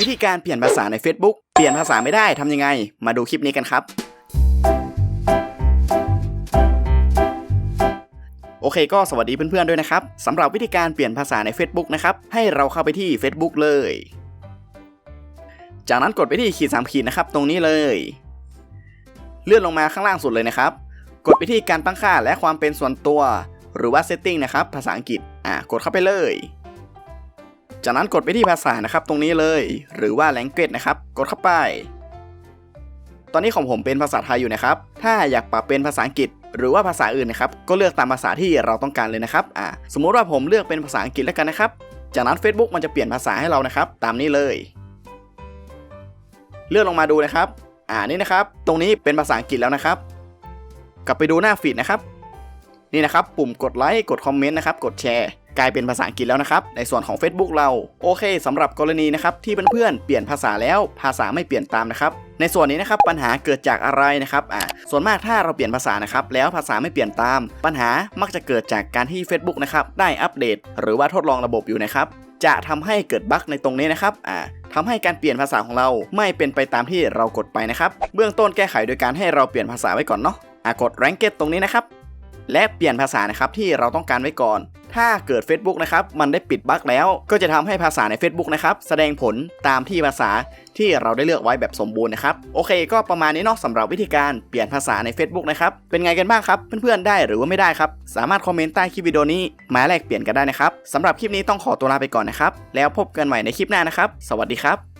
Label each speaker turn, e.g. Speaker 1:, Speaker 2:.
Speaker 1: วิธีการเปลี่ยนภาษาใน Facebook เปลี่ยนภาษาไม่ได้ทำยังไง มาดูคลิปนี้กันครับ โอเคก็สวัสดีเพื่อนๆด้วยนะครับสำหรับวิธีการเปลี่ยนภาษาใน Facebook นะครับให้เราเข้าไปที่ Facebook เลย จากนั้นกดไปที่ขีดสามขีดนะครับตรงนี้เลย เลื่อนลงมาข้างล่างสุดเลยนะครับ กดไปที่การตั้งค่าและความเป็นส่วนตัว หรือว่า setting นะครับภาษาอังกฤษอ่ากดเข้าไปเลย จากนั้นกดไปที่ภาษานะครับตรงนี้เลย หรือว่า language นะครับ กดเข้าไป ตอนนี้ของผมเป็นภาษาไทยอยู่นะครับ ถ้าอยากปรับเป็นภาษาอังกฤษ หรือว่าภาษาอื่นนะครับ ก็เลือกตามภาษาที่เราต้องการเลยนะครับอ่าสมมุติว่าผมเลือกเป็นภาษาอังกฤษแล้วกันนะครับ จากนั้น Facebook มันจะเปลี่ยนภาษาให้เรานะครับ ตามนี้เลย เลื่อนลงมาดูนะครับ อ่านี่นะครับ ตรงนี้เป็นภาษาอังกฤษแล้วนะครับ กลับไปดูหน้าฟีดนะครับ นี่นะครับ ปุ่มกดไลค์ กดคอมเมนต์นะครับ กดแชร์ กลายเป็นภาษาอังกฤษแล้วนะครับ ในส่วนของ Facebook เราโอเคสำหรับกรณีนะครับที่เพื่อนๆเปลี่ยนภาษาแล้วภาษาไม่เปลี่ยนตามนะครับในส่วนนี้นะครับปัญหาเกิดจากอะไรนะครับอ่าส่วนมากถ้าเราเปลี่ยนภาษานะครับแล้วภาษาไม่เปลี่ยนตาม ปัญหามักจะเกิดจากการที่ Facebook นะครับได้อัปเดต หรือว่าทดลองระบบอยู่นะครับจะทำให้เกิดบั๊กในตรงนี้นะครับอ่าทำให้การเปลี่ยนภาษาของเราไม่เป็นไปตามที่เรากดไปนะครับ เบื้องต้นแก้ไขโดยการให้เราเปลี่ยนภาษาไว้ก่อนเนาะอ่ากด rank ตรงนี้นะครับ และเปลี่ยนภาษานะครับที่เราต้องการไว้ก่อน ถ้าเกิด Facebook นะครับมันได้ปิดบั๊กแล้ว ก็จะทำให้ภาษาใน Facebook นะครับแสดงผลตามที่ภาษาที่เราได้เลือกไว้แบบสมบูรณ์นะครับโอเค ก็ประมาณนี้เนาะสำหรับวิธีการเปลี่ยนภาษาใน Facebook นะครับเป็นไงกันบ้างครับเพื่อนๆได้หรือว่าไม่ได้ครับสามารถคอมเมนต์ใต้คลิปวิดีโอนี้มาแลกเปลี่ยนกันได้นะครับสำหรับคลิปนี้ต้องขอตัวลาไปก่อนนะครับแล้วพบกันใหม่ในคลิปหน้านะครับ สวัสดีครับ